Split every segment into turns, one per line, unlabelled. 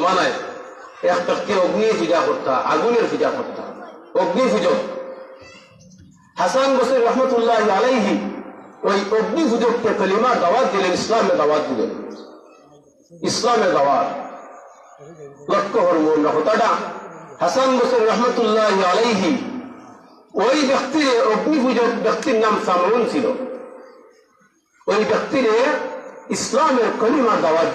জমানায় এক ব্যক্তি অগ্নি পূজা করতা, আগুনের পূজা করতা অগ্নি পুজো হাসান বসির রহমতুল্লাহ আলাইহি ওই অগ্নি পুজোকে কলিমা দাওয়াত দিলেন, ইসলামের দাওয়াত দিলেন। ইসলামের দাওয়াত। লক্ষ্য আমরা কথাটা হাসান বসির রহমতুল্লাহ আলাইহি ওই ব্যক্তির অগ্নি পুজোর ব্যক্তির নাম সামরুন ছিল। ওই ব্যক্তিরে ইসলামের কলিমার দাওয়াত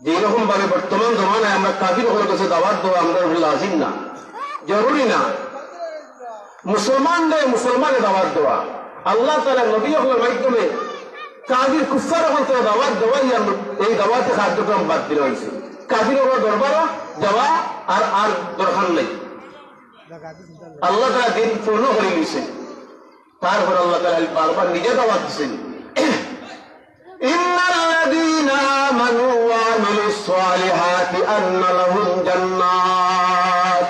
দিলা যেরকম ভাবে বর্তমান জমানায় আমরা কাবির হয়ে গেছে দাওয়াত দেওয়া আমরা লাজিম না। জরুরি না। মুসলমানদের মুসলমানে দাওয়াত দেওয়া। আল্লাহ তালা নবী হলের মাধ্যমে কাবির কুফার তো দাওয়াত দেওয়াই এই দাওয়াতে কার্যক্রম বাদ দিলে হয়েছে। কাবির হল দরবারও যাওয়া আর আর দরকার নেই। আল্লাহ তালা দিন পূর্ণ করে দিয়েছে তারপর আল্লাহ তালা বারবার নিজে দাওয়াত দিচ্ছেন أن لهم جنات.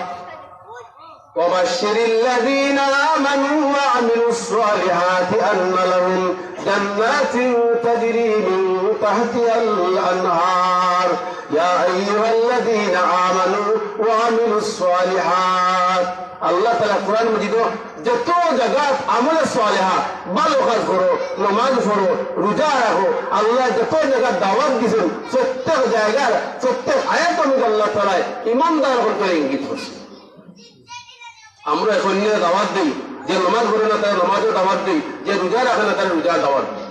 وبشر الذين آمنوا وعملوا الصالحات أن لهم جنات تجري من تحتها الأنهار. يا أيها الذين آمنوا وعملوا الصالحات আল্লাহ তালা কোরআন মজিদ যত জায়গাত আমলে সালেহা, ভালো কাজ করো, নমাজ পড়ো, রোজা রাখো, আল্লাহ যত জায়গা দাওয়াত দিছেন প্রত্যেক জায়গার প্রত্যেক আয়াত অনুযায়ী আল্লাহ তালায় ইমানদার হতে ইঙ্গিত করছে। আমরা এখন নিয়ে দাওয়াত দিই, যে নমাজ পড়ে না তারা নমাজও দাওয়াত দিই, যে রোজা রাখে না তারা রোজা দাওয়াত দিই।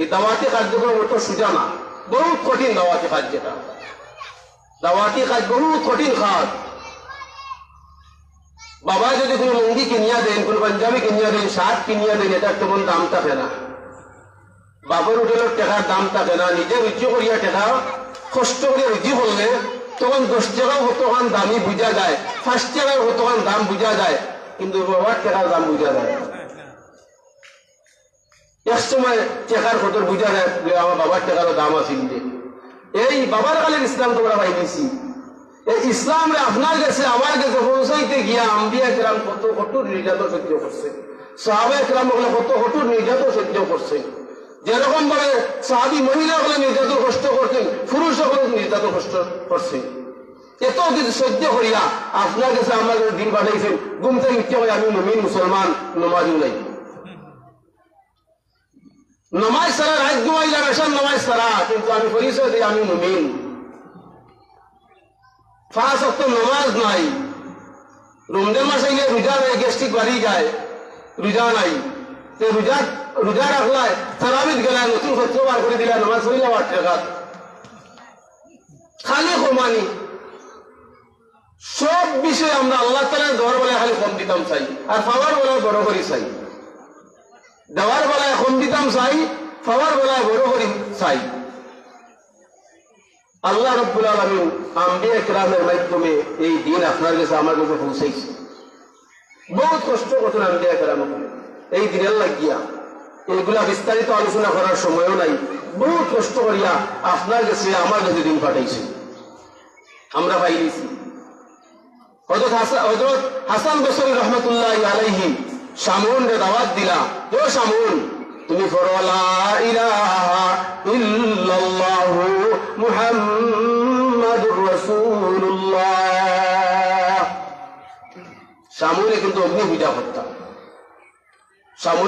এই দাওয়াতি কার্যক্রম অত সোজা না, বহুত কঠিন দাওয়াতি কাজ যেটা। দাওয়াতি কাজ বহুত কঠিন কাজ। বাবা, যদি কোনো লুঙ্গি কিনিয়া দেন, কোনো পাঞ্জাবি কিনিয়া দেন, শার্ট কিনিয়া দেন এটার তেমন দাম থাকে না। বাবার হোটেলের টাকার দাম থাকে না, নিজে রুচি করিয়া টাকা কষ্ট করে রুচি করলে তখন দশ টাকাও কতখান দামি বুঝা যায়। পাঁচ টাকাও কতখান দাম বুঝা যায়। কিন্তু বাবার টাকার দাম বুঝা যায় এক সময় টাকার কত বুঝা যায় আমার বাবার টাকারও দাম আছে এই বাবার কালের ইসলাম তোমরা পাই দিছি এই ইসলামে আপনার কাছে, আমার কাছে পৌঁছাইতে গিয়া আম্বিয়া গ্রাম কত কঠোর নির্যাতন সহ্য করছে। সাহাবা গ্রাম হলে কত কঠোর নির্যাতন সহ্য করছে। যেরকম ভাবে সাহাবি মহিলা হলে নির্যাতন কষ্ট করছেন পুরুষ হলে নির্যাতন কষ্ট করছে। এত কিছু সহ্য করিয়া আপনার কাছে আমার দিন পাঠাইছেন, ঘুম থেকে ইচ্ছে হয় আমি নমিন মুসলমান নমাজও নাই। নমাজ সারা রাত ঘুমাইলাম এসব নমাজ সারা কিন্তু আমি পরিচয় দিই আমি পাঁচ অক্ট নমাজ নাই। রমজান মাসে গিয়ে রোজা নেই, গ্যাস্ট্রিক বাড়ি যায়, রোজা নাই। তো রোজা রোজা রাখলায়, তারাবিদ গেলায়, নতুন সত্য বার করে দিলা নমাজ হইলে আট টাকা খালি কমানি সব বিষয়ে আমরা আল্লাহ তালার দেওয়ার বেলায় খালি কম দিতাম চাই, আর পাওয়ার বেলায় বড় করি চাই। দেওয়ার বেলায় কম দিতাম চাই, পাওয়ার বেলায় বড় করি চাই। আল্লাহ রব্বুল আলমিন আম্বিয়া কিরামের মাধ্যমে এই দিন আপনার কাছে আমার কাছে পৌঁছেছে বহুত কষ্ট করতেন আম্বিয়া কিরাম এই দিনের লাগিয়া এইগুলা বিস্তারিত আলোচনা করার সময়ও নাই। বহুত কষ্ট করিয়া আপনার কাছে আমার কাছে দিন পাঠাইছে। আমরা পাই দিয়েছি হজরত হাসান হজরত হাসান বসরি রহমতুল্লাহ আলাইহি সামুন রে দাওয়াত দিলা, ও সামুন তুমি ফরলা ইলাহা ইল্লাল্লাহু মুহাম্মাদুর রাসূলুল্লাহ। সামনে কিন্তু অগ্নি পূজা করতাম সামুনে